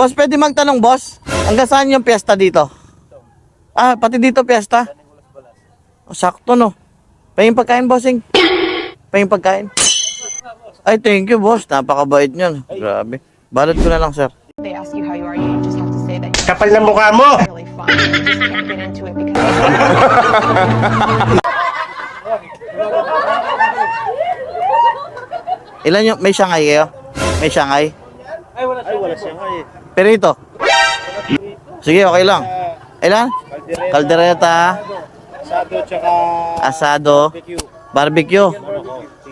Boss, pwede magtanong, boss? Hanggang saan yung piyesta dito? Ah, pati dito piyesta? Oh, sakto, no? Pahing pagkain, bossing. Pahing pagkain. Ay, thank you, boss. Napakabait niyan. Grabe. Balot ko na lang, sir. They ask you how you are, you just have to say that you're Kapal ng mukha mo! really fine. You just can't get into it because Ilan yung, may Shanghai kayo? May Shanghai? Ay, wala siya. Ay, wala siya nga eh. Pero ito. Sige, okay lang. Ilan? Caldereta, Sado, tsaka asado, barbecue.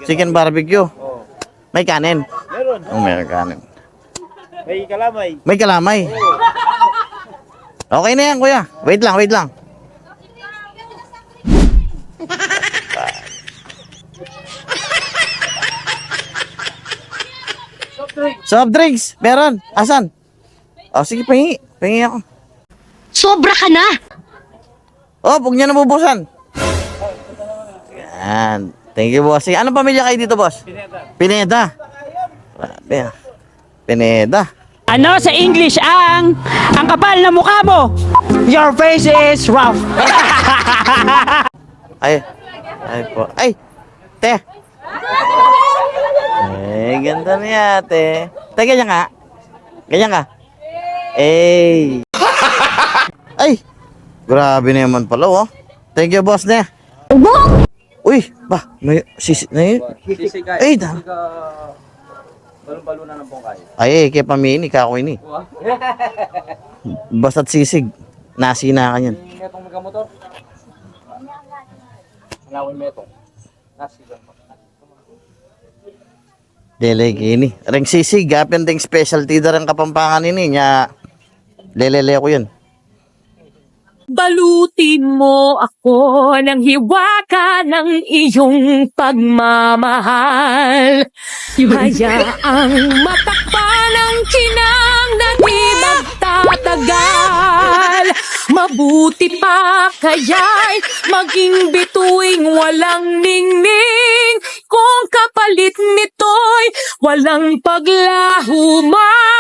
chicken barbecue. Oh. May kanin. Meron. Oh, may kanin. May kalamay. May kalamay. Okay na yan, kuya. Wait lang, wait lang. Soft drinks, meron. Asan? Oh, sige, pahingi. Pahingi ako. Sobra ka na! Oh, huwag niya nabubusan. Yan. Thank you, boss. Sige, Anong pamilya kayo dito, boss? Pineda. Pineda. Grabe, ah. Pineda. Ano sa English ang ang kapal na mukha mo? Your face is rough. Ay. Ay po. Ay. Te. Eh, ganda niya, te. Te, ganyan ka. Ganyan ka. Eh. Ay. Grabe naman pala, oh. Thank you, boss, ne. Uy, ba, may sisi na yun. Ay, da. Balon-balon na ng bongkay. Ay, kaya pamini, kako ini. Basta't sisig. Nasi na ka yan. Yung metong megamotor. Alawin metong. Nasi lang po. Dele kini. Reng sisig, gapin ding specialty da rin kapampangan ini nya. Lelele ko yun. Balutin mo ako ng hiwaka ng iyong pagmamahal. Hayaang matakpan ang kinang na di magtatagal. Mabuti pa kaya'y maging bituing walang ningning. Kung kapalit nito'y walang paglahumang.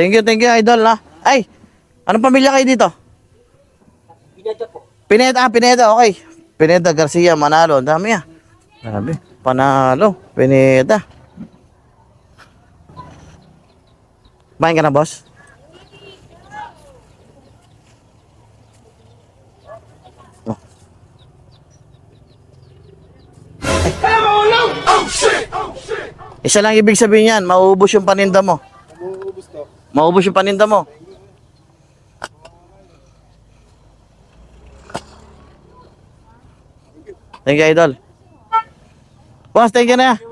Thank you, thank you, idol ha. Ay, anong pamilya kayo dito? Pinadya po. Pineda, ah, Pineda, okay. Pineda Garcia, Manalo. Ang dami ah. Grabe. Panalo. Pineda. Kumain ka na, boss? Oh. Isa lang ibig sabihin yan, mauubos yung paninda mo. Maubos yung paninda mo. Thank you, idol. Boss, thank you na.